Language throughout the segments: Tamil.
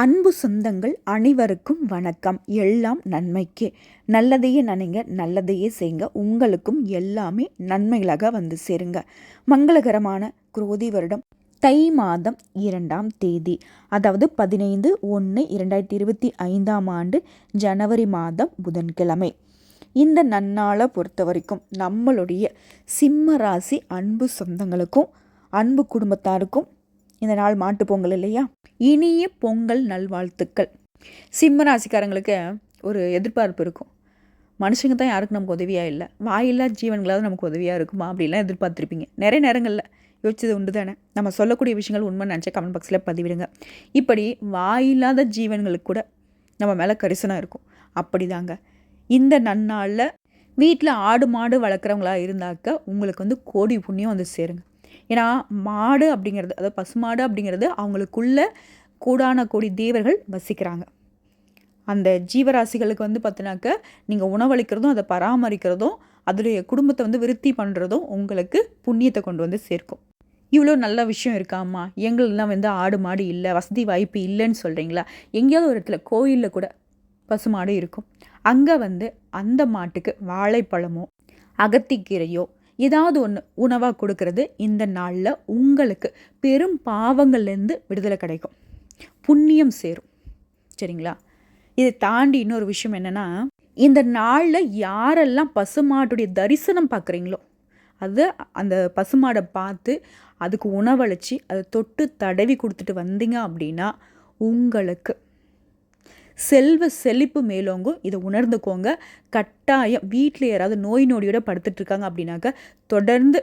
அன்பு சொந்தங்கள் அனைவருக்கும் வணக்கம். எல்லாம் நன்மைக்கே. நல்லதையே நினைங்க நல்லதையே செய்யுங்க உங்களுக்கும் எல்லாமே நன்மைகளாக வந்து சேருங்க. மங்களகரமான குரோதி வருடம். தை மாதம் இரண்டாம் தேதி அதாவது பதினைந்து ஒன்று இரண்டாயிரத்தி இருபத்தி ஐந்தாம் ஆண்டு ஜனவரி மாதம் புதன்கிழமை. இந்த நன்னாளை பொறுத்த வரைக்கும் நம்மளுடைய சிம்ம ராசி அன்பு சொந்தங்களுக்கும் அன்பு குடும்பத்தாருக்கும் இந்த நாள் மாட்டு பொங்கல் இல்லையா? இனிய பொங்கல் நல்வாழ்த்துக்கள். சிம்ம ராசிக்காரங்களுக்கு ஒரு எதிர்பார்ப்பு இருக்கும். மனுஷங்க தான் யாருக்கும் நமக்கு உதவியாக இல்லை. வாயில்லா ஜீவன்களாவது நமக்கு உதவியாக இருக்குமா அப்படிலாம் எதிர்பார்த்துருப்பீங்க. நிறைய நேரங்களில் யோசிச்சது உண்டு தானே. நம்ம சொல்லக்கூடிய விஷயங்கள் உண்மை நினச்சா கமெண்ட் பாக்ஸில் பதிவிடுங்க. இப்படி வாயில்லாத ஜீவன்களுக்கு கூட நம்ம மேலே கரிசனம் இருக்கும். அப்படி தாங்க இந்த நன்னாளில் வீட்டில் ஆடு மாடு வளர்க்குறவங்களா இருந்தாக்க உங்களுக்கு வந்து கோடி புண்ணியம் வந்து சேருங்க. ஏன்னா மாடு அப்படிங்கிறது அதாவது பசுமாடு அப்படிங்கிறது அவங்களுக்குள்ள கூடான கோடி தேவர்கள் வசிக்கிறாங்க. அந்த ஜீவராசிகளுக்கு வந்து பார்த்தினாக்க நீங்கள் உணவளிக்கிறதும் அதை பராமரிக்கிறதும் அதோடைய குடும்பத்தை வந்து விருத்தி பண்ணுறதும் உங்களுக்கு புண்ணியத்தை கொண்டு வந்து சேர்க்கும். இவ்வளோ நல்ல விஷயம் இருக்காம்மா எங்களெலாம் வந்து ஆடு மாடு இல்லை வசதி வாய்ப்பு இல்லைன்னு சொல்கிறீங்களா எங்கேயாவது ஒரு இடத்துல கோயிலில் கூட பசுமாடு இருக்கும். அங்கே வந்து அந்த மாட்டுக்கு வாழைப்பழமோ அகத்திக்கீரையோ ஏதாவது ஒன்று உணவாக கொடுக்கறது இந்த நாளில் உங்களுக்கு பெரும் பாவங்கள்லேருந்து விடுதலை கிடைக்கும். புண்ணியம் சேரும். சரிங்களா? இதை தாண்டி இன்னொரு விஷயம் என்னென்னா இந்த நாளில் யாரெல்லாம் பசுமாட்டுடைய தரிசனம் பார்க்குறீங்களோ அது அந்த பசுமாடை பார்த்து அதுக்கு உணவளித்து அதை தொட்டு தடவி கொடுத்துட்டு வந்தீங்க அப்படின்னா உங்களுக்கு செல்வ செழிப்பு மேலோங்கும். இதை உணர்ந்துக்கோங்க. கட்டாயம் வீட்டில் யாராவது நோய் நொடியோட படுத்துட்ருக்காங்க அப்படின்னாக்க தொடர்ந்து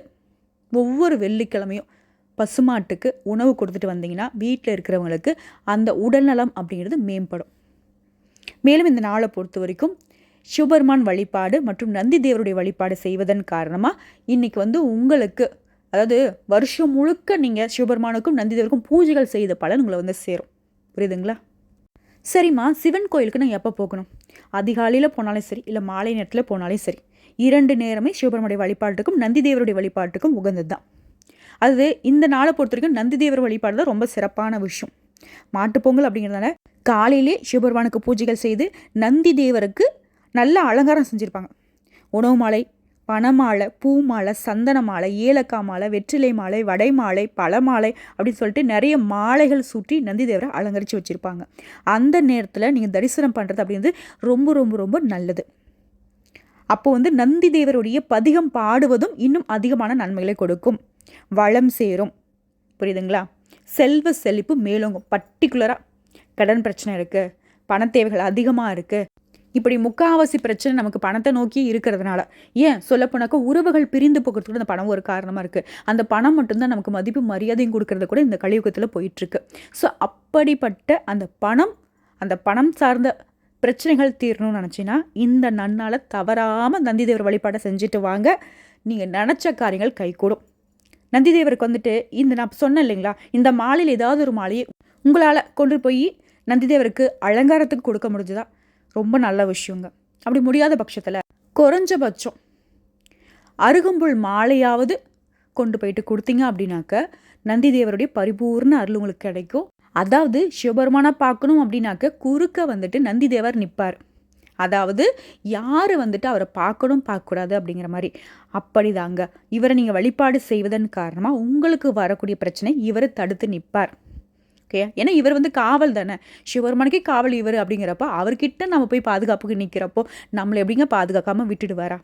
ஒவ்வொரு வெள்ளிக்கிழமையும் பசுமாட்டுக்கு உணவு கொடுத்துட்டு வந்தீங்கன்னா வீட்டில் இருக்கிறவங்களுக்கு அந்த உடல்நலம் அப்படிங்கிறது மேம்படும். மேலும் இந்த நாளை பொறுத்த வரைக்கும் சிவபெருமான் வழிபாடு மற்றும் நந்தி தேவருடைய வழிபாடு செய்வதன் காரணமாக இன்றைக்கி வந்து உங்களுக்கு அதாவது வருஷம் முழுக்க நீங்கள் சிவபெருமானுக்கும் நந்தி தேவருக்கும் பூஜைகள் செய்த பலன் உங்களை வந்து சேரும். புரியுதுங்களா? சரிம்மா சிவன் கோயிலுக்கு நான் எப்போ போகணும்? அதிகாலையில் போனாலும் சரி இல்லை மாலை நேரத்தில் போனாலும் சரி. இரண்டு நேரமே சிவபெருமனுடைய வழிபாட்டுக்கும் நந்தி தேவருடைய வழிபாட்டுக்கும் உகந்தது தான் அது இந்த நாளை பொறுத்த வரைக்கும் நந்தி தேவர் வழிபாடு தான் ரொம்ப சிறப்பான விஷயம். மாட்டுப்பொங்கல் அப்படிங்கிறதுனால காலையிலே சிவபெருமானுக்கு பூஜைகள் செய்து நந்தி தேவருக்கு நல்ல அலங்காரம் செஞ்சுருப்பாங்க. உணவு மாலை பணமாலை பூ மாலை சந்தன மாலை ஏலக்காய் மாலை வெற்றிலை மாலை வடை மாலை பழ மாலை அப்படின்னு சொல்லிட்டு நிறைய மாலைகள் சுற்றி நந்தி தேவரை அலங்கரித்து வச்சுருப்பாங்க. அந்த நேரத்தில் நீங்கள் தரிசனம் பண்ணுறது அப்படின்றது ரொம்ப ரொம்ப ரொம்ப நல்லது. அப்போ வந்து நந்தி தேவருடைய பதிகம் பாடுவதும் இன்னும் அதிகமான நன்மைகளை கொடுக்கும். வளம் சேரும். புரியுதுங்களா? செல்வ செழிப்பு மேலோங்கும். பர்டிகுலராக கடன் பிரச்சனை இருக்குது பண தேவைகள் அதிகமாக இருக்குது இப்படி முக்காவாசி பிரச்சனை நமக்கு பணத்தை நோக்கி இருக்கிறதுனால. ஏன்? சொல்லப்போனாக்கா உறவுகள் பிரிந்து போகிறதுக்கு கூட அந்த பணம் ஒரு காரணமாக இருக்குது அந்த பணம் மட்டும்தான் நமக்கு மதிப்பு மரியாதையும் கொடுக்கறது கூட இந்த கலியுகத்தில் போயிட்டுருக்கு. ஸோ அப்படிப்பட்ட அந்த பணம் அந்த பணம் சார்ந்த பிரச்சனைகள் தீரணும்னு நினச்சின்னா இந்த நன்னால் தவறாமல் நந்திதேவர் வழிபாடை செஞ்சுட்டு வாங்க. நீங்கள் நினச்ச காரியங்கள் கைகூடும். நந்திதேவருக்கு வந்துட்டு இந்த நான் சொன்னேன் இல்லைங்களா இந்த மாலையில் ஏதாவது ஒரு மாலையை உங்களால் கொண்டு போய் நந்திதேவருக்கு அலங்காரத்துக்கு கொடுக்க முடிஞ்சுதா? ரொம்ப நல்ல விஷயங்க. அப்படி முடியாத பட்சத்தில் குறைஞ்சபட்சம் அருகம்புல் மாலையாவது கொண்டு போயிட்டு கொடுத்தீங்க அப்படின்னாக்க நந்தி தேவருடைய பரிபூர்ண அருள் உங்களுக்கு கிடைக்கும். அதாவது சிவபெருமானா பார்க்கணும் அப்படின்னாக்க குறுக்க வந்துட்டு நந்தி தேவர் நிற்பார் அதாவது யார் வந்துட்டு அவரை பார்க்கணும் பார்க்கக்கூடாது அப்படிங்கிற மாதிரி. அப்படி தாங்க இவரை நீங்கள் வழிபாடு செய்வதன் காரணமாக உங்களுக்கு வரக்கூடிய பிரச்சனை இவரை தடுத்து நிற்பார் ஓகே ஏன்னா இவர் வந்து காவல் தானே. சிவபெருமானுக்கே காவல் இவர் அப்படிங்கிறப்போ அவர்கிட்ட நம்ம போய் பாதுகாப்புக்கு நிற்கிறப்போ நம்மளை எப்படிங்க பாதுகாக்காமல் விட்டுடுவாரா?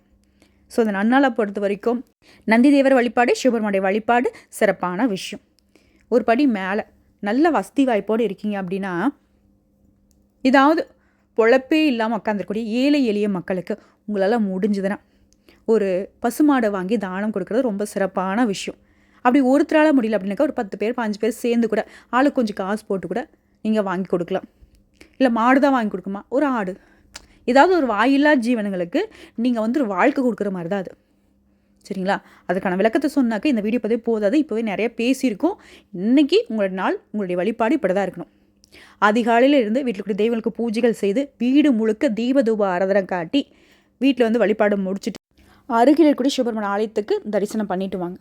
ஸோ அந்த நன்னாளை பொறுத்த வரைக்கும் நந்தி தேவர் வழிபாடு சிவபெருமானுடைய வழிபாடு சிறப்பான விஷயம். ஒரு படி மேலே நல்ல வசதி வாய்ப்போடு இருக்கீங்க அப்படின்னா ஏதாவது பொழப்பே இல்லாமல் உட்காந்துருக்கூடிய ஏழை எளிய மக்களுக்கு உங்களால் முடிஞ்சதுன்னா ஒரு பசுமாடை வாங்கி தானம் கொடுக்குறது ரொம்ப சிறப்பான விஷயம். அப்படி ஒருத்தரால் முடியல அப்படின்னாக்கா ஒரு பத்து பேர் பாஞ்சு பேர் சேர்ந்து கூட ஆளுக்கு கொஞ்சம் காசு போட்டு கூட நீங்கள் வாங்கி கொடுக்கலாம். இல்லை மாடு தான் வாங்கி கொடுக்குமா? ஒரு ஆடு. ஏதாவது ஒரு வாயில்லா ஜீவனங்களுக்கு நீங்கள் வந்து ஒரு வாழ்க்கை கொடுக்குற மாதிரி தான் அது. சரிங்களா? அதுக்கான விளக்கத்தை சொன்னாக்க இந்த வீடியோ பதிவு போதாது. இப்போவே நிறைய பேசியிருக்கோம். இன்றைக்கி உங்களோட நாள் உங்களுடைய வழிபாடு இப்படி தான் இருக்கணும். அதிகாலையில் இருந்து வீட்டில் கூட தெய்வங்களுக்கு பூஜைகள் செய்து வீடு முழுக்க தீபதூப ஆராதனை காட்டி வீட்டில் வந்து வழிபாடு முடிச்சுட்டு அருகில் இருக்கக்கூடிய சுப்பிரமணிய ஆலயத்துக்கு தரிசனம் பண்ணிட்டு வாங்க.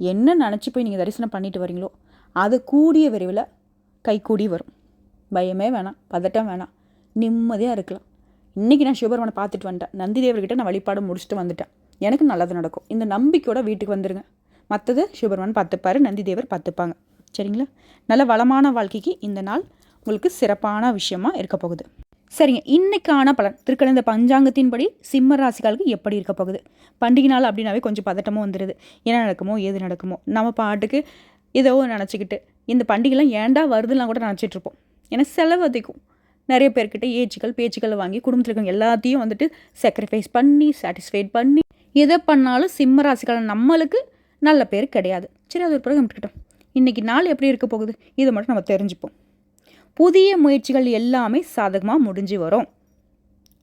என்ன நினச்சி போய் நீங்கள் தரிசனம் பண்ணிட்டு வரீங்களோ அது கூடிய விரைவில் கைக்கூடி வரும். பயமே வேணாம் பதட்டம் வேணாம் நிம்மதியாக இருக்கலாம். இன்றைக்கி நான் சிவபெருமனை பார்த்துட்டு வந்துட்டேன். நந்தி தேவர்கிட்ட நான் வழிபாடு முடிச்சுட்டு வந்துட்டேன். எனக்கு நல்லது நடக்கும். இந்த நம்பிக்கையோட வீட்டுக்கு வந்துடுங்க மற்றது சிவபெருமன் பார்த்துப்பாரு நந்தி தேவர் பார்த்துப்பாங்க. சரிங்களா? நல்ல வளமான வாழ்க்கைக்கு இந்த நாள் உங்களுக்கு சிறப்பான விஷயமா இருக்க போகுது. சரிங்க. இன்னைக்கான பலன் திருக்கணிந்த பஞ்சாங்கத்தின்படி சிம்ம ராசிகளுக்கு எப்படி இருக்க போகுது? பண்டிகை நாள் அப்படின்னாவே கொஞ்சம் பதட்டமும் வந்துடுது என்ன நடக்குமோ ஏது நடக்குமோ. நம்ம பாட்டுக்கு ஏதோ நினச்சிக்கிட்டு இந்த பண்டிகைலாம் ஏன்டா வருதுலாம் கூட நினச்சிட்டு இருப்போம். ஏன்னா செலவு அதிகம். நிறைய பேர்கிட்ட ஏச்சுக்கள் பேச்சுக்கள் வாங்கி குடும்பத்தில் இருக்கவங்க எல்லாத்தையும் வந்துட்டு சாக்ரிஃபைஸ் பண்ணி சாட்டிஸ்ஃபைட் பண்ணி எதை பண்ணாலும் சிம்ம ராசிக்காரன் நம்மளுக்கு நல்ல பேர் கிடையாது. சரி அது ஒரு பிறகு விட்டுக்கிட்டோம் இன்றைக்கி நாள் எப்படி இருக்க போகுது? இதை மட்டும் நம்ம தெரிஞ்சுப்போம். புதிய முயற்சிகள் எல்லாமே சாதகமாக முடிஞ்சு வரும்.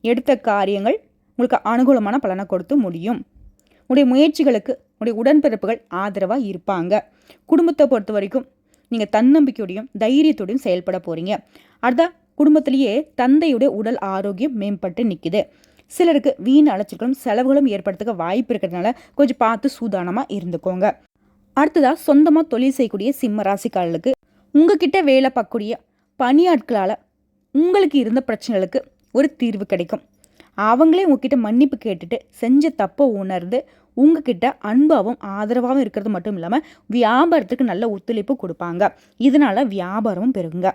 எடுத்த காரியங்கள் உங்களுக்கு அனுகூலமான பலனை கொடுத்து முடியும். உடைய முயற்சிகளுக்கு உடைய உடன்பிறப்புகள் ஆதரவாக இருப்பாங்க. குடும்பத்தை பொறுத்த வரைக்கும் நீங்கள் தன்னம்பிக்கையோடையும் தைரியத்தோடையும் செயல்பட போகிறீங்க அடுத்த குடும்பத்திலேயே தந்தையுடைய உடல் ஆரோக்கியம் மேம்பட்டு நிற்கிது சிலருக்கு வீண் அலைச்சல்களும் செலவுகளும் ஏற்படுத்துக்க வாய்ப்பு இருக்கிறதுனால கொஞ்சம் பார்த்து சூதானமாக இருந்துக்கோங்க. அடுத்ததாக சொந்தமாக தொழில் செய்யக்கூடிய சிம்ம ராசிக்காரர்களுக்கு உங்ககிட்ட வேலை பார்க்கக்கூடிய பணியாட்களால் உங்களுக்கு இருந்த பிரச்சனைகளுக்கு ஒரு தீர்வு கிடைக்கும். அவங்களே உங்ககிட்ட மன்னிப்பு கேட்டுட்டு செஞ்ச தப்பை உணர்ந்து உங்ககிட்ட அன்பாகவும் ஆதரவாகவும் இருக்கிறது மட்டும் இல்லாமல் வியாபாரத்துக்கு நல்ல ஒத்துழைப்பு கொடுப்பாங்க. இதனால் வியாபாரமும் பெருகுங்க.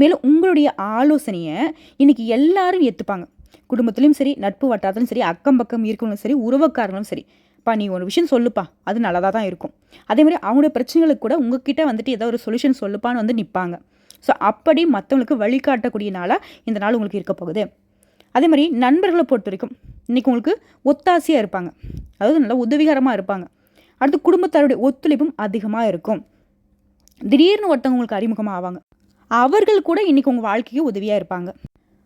மேலும் உங்களுடைய ஆலோசனையை இன்னைக்கு எல்லாரும் ஏற்றுப்பாங்க குடும்பத்துலேயும் சரி நட்பு வட்டாரத்துலையும் சரி அக்கம் பக்கம் இருக்கவங்களும் சரி உறவுக்காரங்களும் சரி. பா நீ ஒரு விஷயம் சொல்லுப்பா. அது நல்லதாக தான் இருக்கும். அதே மாதிரி அவங்களுடைய பிரச்சனைகளுக்கு கூட உங்ககிட்ட வந்துட்டு ஏதோ ஒரு சொல்யூஷன் சொல்லுப்பான்னு வந்து நிற்பாங்க ஸோ அப்படி மற்றவங்களுக்கு வழிகாட்டக்கூடிய நாளாக இந்த நாள் உங்களுக்கு இருக்க போகுது. அதே மாதிரி நண்பர்களை பொறுத்த வரைக்கும் இன்றைக்கி உங்களுக்கு ஒத்தாசையாக இருப்பாங்க. அதாவது நல்லா உதவிகரமாக இருப்பாங்க. அடுத்து குடும்பத்தாருடைய ஒத்துழைப்பும் அதிகமாக இருக்கும். திடீர்னு ஒருத்தவங்க உங்களுக்கு அறிமுகமாக ஆவாங்க. அவர்கள் கூட இன்றைக்கி உங்கள் வாழ்க்கைக்கு உதவியாக இருப்பாங்க.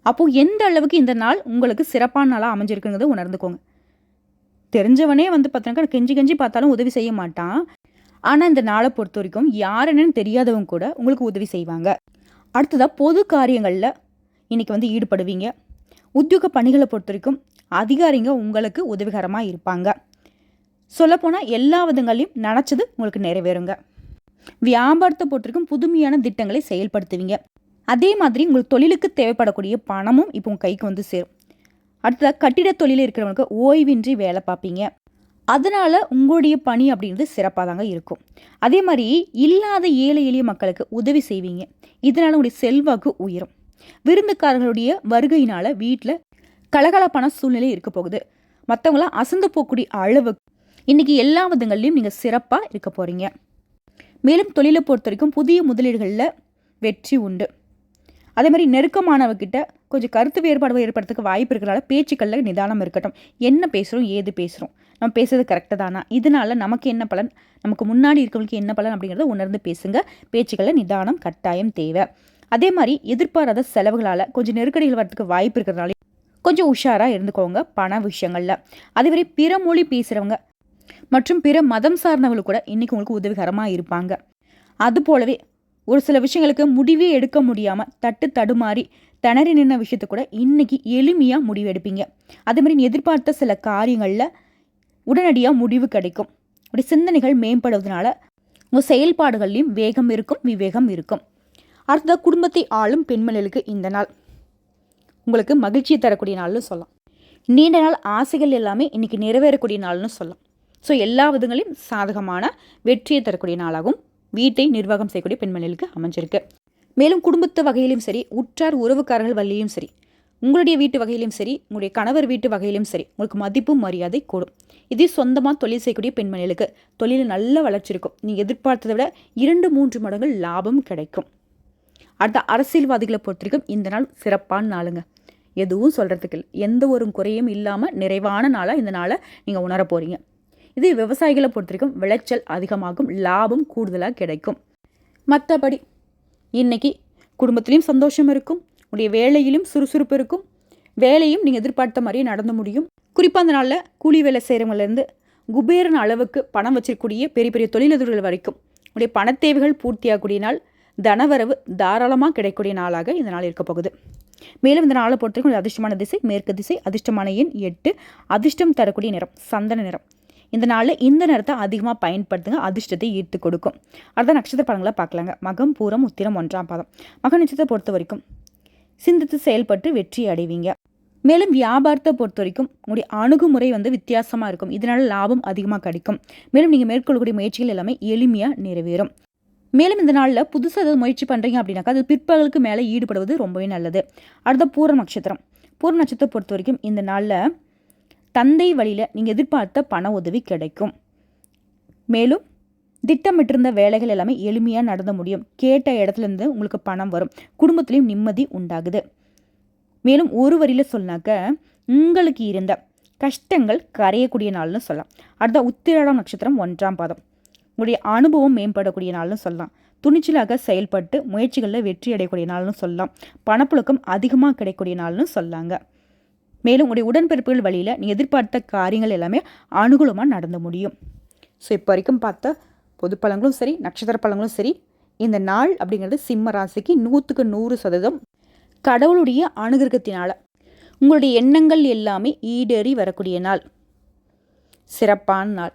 அப்போது எந்த அளவுக்கு இந்த நாள் உங்களுக்கு சிறப்பான நாளாக அமைஞ்சிருக்குங்கிறத உணர்ந்துக்கோங்க. தெரிஞ்சவனே வந்து பார்த்தீங்கன்னா கெஞ்சி கெஞ்சி பார்த்தாலும் உதவி செய்ய மாட்டான். ஆனால் இந்த நாளை பொறுத்த வரைக்கும் யார் என்னன்னு தெரியாதவங்க கூட உங்களுக்கு உதவி செய்வாங்க. அடுத்ததாக பொது காரியங்களில் இன்றைக்கி வந்து ஈடுபடுவீங்க. உத்தியோக பணிகளை பொறுத்த வரைக்கும் அதிகாரிங்க உங்களுக்கு உதவிகரமாக இருப்பாங்க. சொல்லப்போனால் எல்லா விதங்களையும் நினச்சது உங்களுக்கு நிறைவேறுங்க. வியாபாரத்தை பொறுத்தவரைக்கும் புதுமையான திட்டங்களை செயல்படுத்துவீங்க. அதே மாதிரி உங்களுக்கு தொழிலுக்கு தேவைப்படக்கூடிய பணமும் இப்போ உங்கள் கைக்கு வந்து சேரும். அடுத்ததாக கட்டிட தொழிலில் இருக்கிறவங்களுக்கு ஓய்வின்றி வேலை பார்ப்பீங்க. அதனால் உங்களுடைய பணி அப்படின்றது சிறப்பாக தாங்க இருக்கும். அதே மாதிரி இல்லாத ஏழை எளிய மக்களுக்கு உதவி செய்வீங்க. இதனால் உங்களுடைய செல்வாக்கு உயரும். விருந்துக்காரர்களுடைய வருகையினால் வீட்டில் கலகலப்பான சூழ்நிலை இருக்க போகுது. மற்றவங்களாம் அசந்து போகக்கூடிய அளவு இன்றைக்கி எல்லா விதங்கள்லையும் நீங்கள் சிறப்பாக இருக்க போகிறீங்க மேலும் தொழிலை பொறுத்த வரைக்கும் புதிய முதலீடுகளில் வெற்றி உண்டு. அதே மாதிரி நெருக்கமானவர்கிட்ட கொஞ்சம் கருத்து வேறுபாடு ஏற்படுறதுக்கு வாய்ப்பு இருக்கிறனால பேச்சுக்களில் நிதானம் இருக்கட்டும். என்ன பேசுகிறோம் ஏது பேசுகிறோம் நம்ம பேசுறது கரெக்டாக தானா? இதனால் நமக்கு என்ன பலன்? நமக்கு முன்னாடி இருக்கவங்களுக்கு என்ன பலன் அப்படிங்கிறத உணர்ந்து பேசுங்க. பேச்சுக்களை நிதானம் கட்டாயம் தேவை. அதே மாதிரி எதிர்பாராத செலவுகளால் கொஞ்சம் நெருக்கடிகள் வரதுக்கு வாய்ப்பு இருக்கிறதுனால கொஞ்சம் உஷாராக இருந்துக்கோங்க பண விஷயங்களில். அதுவரை பிற மொழி பேசுகிறவங்க மற்றும் பிற மதம் சார்ந்தவங்களும் கூட இன்றைக்கி உங்களுக்கு உதவிகரமாக இருப்பாங்க. அது போலவே ஒரு சில விஷயங்களுக்கு முடிவே எடுக்க முடியாமல் தட்டு தடுமாறி திணறி நின்ன விஷயத்த கூட இன்றைக்கி எளிமையாக முடிவெடுப்பீங்க. அதே மாதிரி எதிர்பார்த்த சில காரியங்களில் உடனடியாக முடிவு கிடைக்கும். அப்படி சிந்தனைகள் மேம்படுவதனால உங்கள் செயல்பாடுகள்லையும் வேகம் இருக்கும் விவேகம் இருக்கும். அடுத்த குடும்பத்தை ஆளும் பெண்மணிகளுக்கு இந்த நாள். உங்களுக்கு மகிழ்ச்சியை தரக்கூடிய நாள்னு சொல்லலாம். நீண்ட நாள் ஆசைகள் எல்லாமே இன்றைக்கி நிறைவேறக்கூடிய நாள்னு சொல்லலாம். ஸோ எல்லா விதங்களையும் சாதகமான வெற்றியை தரக்கூடிய நாளாகவும் வீட்டை நிர்வாகம் செய்யக்கூடிய பெண்மணிகளுக்கு அமைஞ்சிருக்கு. மேலும் குடும்பத்து வகையிலும் சரி உற்றார் உறவுக்காரர்கள் வழியிலும் சரி உங்களுடைய வீட்டு வகையிலும் சரி உங்களுடைய கணவர் வீட்டு வகையிலும் சரி உங்களுக்கு மதிப்பும் மரியாதை கூடும். இதே சொந்தமாக தொழில் செய்யக்கூடிய பெண்மணிகளுக்கு தொழில் நல்ல வளர்ச்சி இருக்கும். நீங்கள் எதிர்பார்த்ததை விட இரண்டு மூன்று மடங்கு லாபம் கிடைக்கும். அடுத்த அரசியல்வாதிகளை பொறுத்த வரைக்கும் இந்த நாள் சிறப்பான நாளுங்க. எதுவும் சொல்கிறதுக்கு இல்லை. எந்த ஒரு குறையும் இல்லாமல் நிறைவான நாளாக இந்த நாளை நீங்கள் உணர போகிறீங்க இதே விவசாயிகளை பொறுத்த வரைக்கும் விளைச்சல் அதிகமாகும் லாபம் கூடுதலாக கிடைக்கும். மற்றபடி இன்னைக்கு குடும்பத்துலேயும் சந்தோஷம் இருக்கும். உடைய வேலையிலும் சுறுசுறுப்பு இருக்கும். வேலையும் நீங்கள் எதிர்பார்த்த மாதிரியே நடந்து முடியும். குறிப்பாக அந்த நாளில் கூலி வேலை செய்கிறவங்கலேருந்து குபேரன் அளவுக்கு பணம் வச்சிருக்கக்கூடிய பெரிய பெரிய தொழிலதிபர்கள் வரைக்கும் உடைய பணத்தேவைகள் பூர்த்தியாகக்கூடிய நாள் தனவரவு தாராளமாக கிடைக்கக்கூடிய நாளாக இந்த நாள் இருக்க போகுது. மேலும் இந்த நாளை பொறுத்தவரைக்கும் அதிர்ஷ்டமான திசை மேற்கு திசை அதிர்ஷ்டமான எண் எட்டு அதிர்ஷ்டம் தரக்கூடிய நிறம் சந்தன நிறம். இந்த நாளில் இந்த நேரத்தை அதிகமாக பயன்படுத்துங்க அதிர்ஷ்டத்தை ஈர்த்து கொடுக்கும். அடுத்த நட்சத்திர படங்களை பார்க்கலாங்க. மகம் பூரம் உத்திரம் ஒன்றாம் பாதம். மக நட்சத்திரத்தை பொறுத்த வரைக்கும் சிந்தித்து செயல்பட்டு வெற்றி அடைவீங்க. மேலும் வியாபாரத்தை பொறுத்த வரைக்கும் உங்களுடைய அணுகுமுறை வந்து வித்தியாசமாக இருக்கும். இதனால் லாபம் அதிகமாக கிடைக்கும். மேலும் நீங்கள் மேற்கொள்ளக்கூடிய முயற்சிகள் எல்லாமே எளிமையாக நிறைவேறும். மேலும் இந்த நாளில் புதுசாக ஏதாவது முயற்சி பண்ணுறீங்க அப்படின்னாக்கா அது பிற்பகலுக்கு மேலே ஈடுபடுவது ரொம்பவே நல்லது. அடுத்த பூர நட்சத்திரம். பூர நட்சத்திரத்தை பொறுத்த வரைக்கும் இந்த நாளில் தந்தை வழியில் நீங்கள் எதிர்பார்த்த பண உதவி கிடைக்கும். மேலும் திட்டமிட்டிருந்த வேலைகள் எல்லாமே எளிமையாக நடந்த முடியும். கேட்ட இடத்துலேருந்து உங்களுக்கு பணம் வரும். குடும்பத்துலேயும் நிம்மதி உண்டாகுது. மேலும் ஒரு வரியில் சொன்னாக்க உங்களுக்கு இருந்த கஷ்டங்கள் கரையக்கூடிய நாள்னு சொல்லலாம். அடுத்த உத்திராடம் நட்சத்திரம் ஒன்றாம் பாதம். உங்களுடைய அனுபவம் மேம்படக்கூடிய நாள்னு சொல்லலாம். துணிச்சலாக செயல்பட்டு முயற்சிகளில் வெற்றி அடையக்கூடிய நாள்னு சொல்லலாம். பணப்புழக்கம் அதிகமாக கிடைக்கக்கூடிய நாள்னு சொல்லாங்க. மேலும் உங்களுடைய உடன்பிறப்புகள் வழியில் நீ எதிர்பார்த்த காரியங்கள் எல்லாமே அனுகூலமாக நடந்து முடியும். ஸோ இப்போ வரைக்கும் பார்த்த பொது பழங்களும் சரி நட்சத்திர பழங்களும் சரி இந்த நாள் அப்படிங்கிறது சிம்ம ராசிக்கு நூற்றுக்கு நூறு சதவீதம் கடவுளுடைய அனுகிரகத்தினால். உங்களுடைய எண்ணங்கள் எல்லாமே ஈடேறி வரக்கூடிய நாள். சிறப்பான நாள்.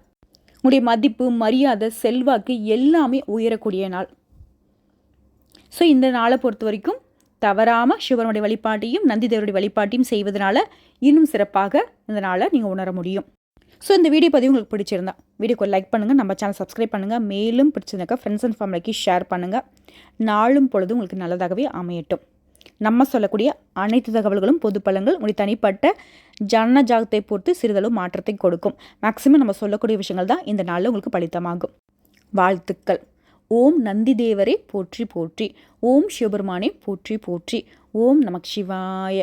உங்களுடைய மதிப்பு மரியாதை செல்வாக்கு எல்லாமே உயரக்கூடிய நாள். ஸோ இந்த நாளை பொறுத்த வரைக்கும் தவறாமல் சிவனுடைய வழிபாட்டையும் நந்திதேவருடைய வழிபாட்டையும் செய்வதனால இன்னும் சிறப்பாக இந்த நாளை நீங்கள் உணர முடியும். ஸோ இந்த வீடியோ பதிவு உங்களுக்கு பிடிச்சிருந்தா வீடியோக்கு லைக் பண்ணுங்கள் நம்ம சேனல் சப்ஸ்கிரைப் பண்ணுங்கள் மேலும் பிடிச்சிருந்தாக்கா ஃப்ரெண்ட்ஸ் அண்ட் ஃபேமிலிக்கு ஷேர் பண்ணுங்கள் நாளும் பொழுது உங்களுக்கு நல்லதாகவே அமையட்டும். நம்ம சொல்லக்கூடிய அனைத்து தகவல்களும் பொது பலன்கள் உங்களுடைய தனிப்பட்ட ஜன ஜாகத்தை பொறுத்து சிறிதளவு மாற்றத்தை கொடுக்கும். மேக்சிமம் நம்ம சொல்லக்கூடிய விஷயங்கள் தான் இந்த நாளில் உங்களுக்கு பலித்தமாகும். வாழ்த்துக்கள். ஓம் நந்தி தேவரே போற்றி போற்றி. ஓம் சிவபெருமானே போற்றி போற்றி. ஓம் நமக் சிவாய.